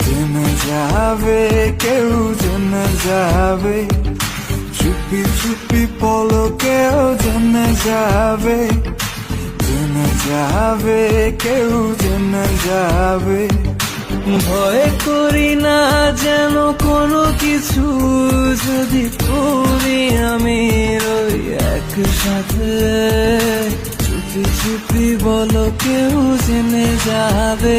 জেনে যাবে কেউ জেনে যাবে চুপি চুপি পলকেও জেনে যাবে জেনে যাবে কেউ জেনে যাবে ভয় করি না যেন কোনো কিছু যদি তুমি আমি রই একসাথে চুপি চুপি বলো কেউ জেনে যাবে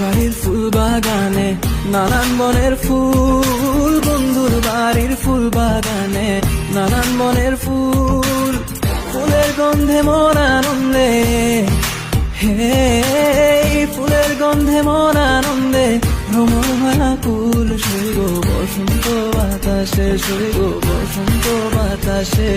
বাড়ির ফুল বাগানে, নানান বনের ফুল, বন্ধুর বাড়ির ফুল বাগানে, নানান বনের ফুল, ফুলের গন্ধে মন আনন্দে। হে, ফুলের গন্ধে মন আনন্দে ভ্রমণ কুল শৈব বসন্ত বাতাসে শৈব বসন্ত বাতাসে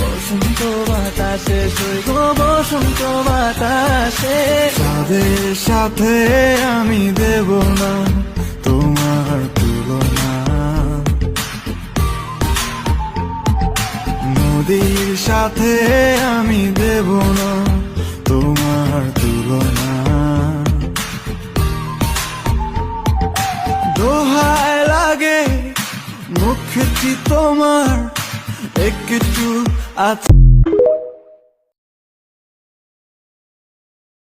বসন্ত বাতাসে শৈব বসন্ত বাতাসে। তাদের সাথে আমি দেব না, তোমার তুলনা। নদীর সাথে আমি দেব না, তোমার তুলনা। দোহায় লাগে, মুখটি তোমার, একটু আছে।